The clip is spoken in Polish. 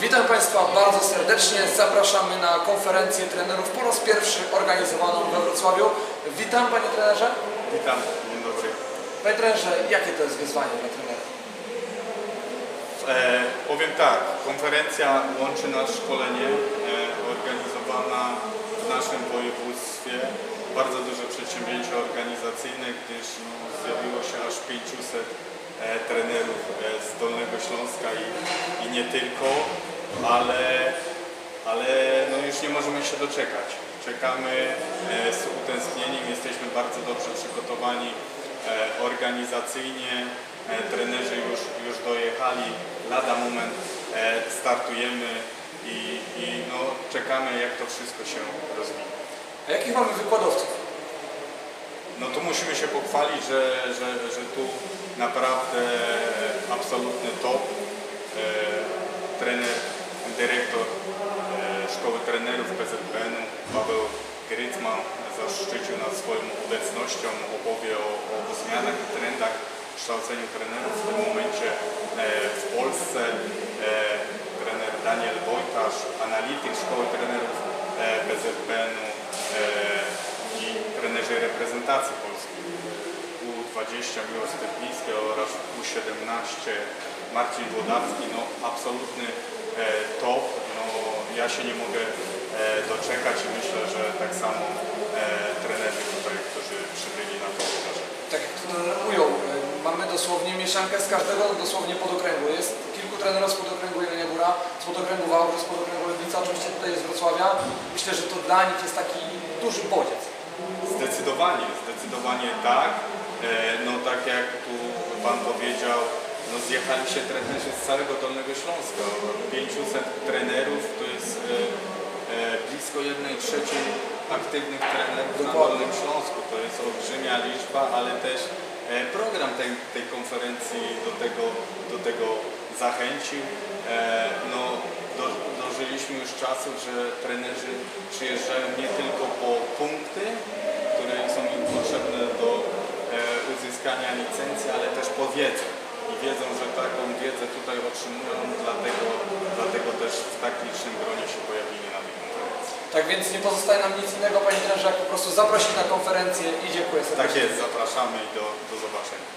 Witam Państwa bardzo serdecznie. Zapraszamy na konferencję trenerów po raz pierwszy organizowaną we Wrocławiu. Witam Panie Trenerze. Witam, dzień dobry. Panie Trenerze, jakie to jest wyzwanie dla trenera? E, powiem tak, konferencja łączy nas szkolenie e, organizowana w naszym województwie. Bardzo duże przedsięwzięcie organizacyjne, gdyż no, zjawiło się aż 500 e, trenerów e, z Dolnego Śląska i, i nie tylko, ale, ale no, już nie możemy się doczekać. Czekamy e, z utęsknieniem, jesteśmy bardzo dobrze przygotowani e, organizacyjnie. E, Trenerzy już, już dojechali, lada moment startujemy i, i no, czekamy jak to wszystko się rozwinie. A jakich mamy wykładowców? No tu musimy się pochwalić, że, że, że tu naprawdę absolutny top. Trener, dyrektor e, Szkoły Trenerów PZPN-u Paweł Grycman zaszczycił nas swoją obecnością, opowie o, o zmianach i trendach w kształceniu trenerów w tym momencie e, w Polsce. E, trener Daniel Wojtasz, analityk Szkoły Trenerów PZPN-u i trenerzy reprezentacji Polski. U20 Miłosz Stępiński oraz U17 Marcin Włodawski, no absolutny e, top. No, ja się nie mogę e, doczekać i myślę, że tak samo e, trenerzy tutaj, którzy przybyli na to wydarzenie. Tak jak ujął, y, mamy dosłownie mieszankę z każdego dosłownie podokręgu. Jest kilku trenerów z podokręgu Jelenia Góra, z podokręgu Wałbrzy, z podokręgu Legnica, oczywiście tutaj jest Wrocławia. Myślę, że to dla nich jest taki duży bodziec. Zdecydowanie, zdecydowanie tak. E, No tak jak tu Pan powiedział, no zjechali się trenerzy z całego Dolnego Śląska. 500 trenerów to jest e, e, blisko jednej trzeciej aktywnych trenerów na. Dolnym Śląsku. To jest olbrzymia liczba, ale też program tej, tej konferencji do tego, do tego zachęcił. No, do, dożyliśmy już czasów, że trenerzy przyjeżdżają nie tylko uzyskania licencji, ale też po wiedzę. I wiedzą, że taką wiedzę tutaj otrzymują, dlatego, dlatego też w tak licznym gronie się pojawili na tej konferencji. Tak więc nie pozostaje nam nic innego, Panie Trenerze, jak po prostu zaprosić na konferencję i dziękuję serdecznie. Tak jest, zapraszamy i do, do zobaczenia.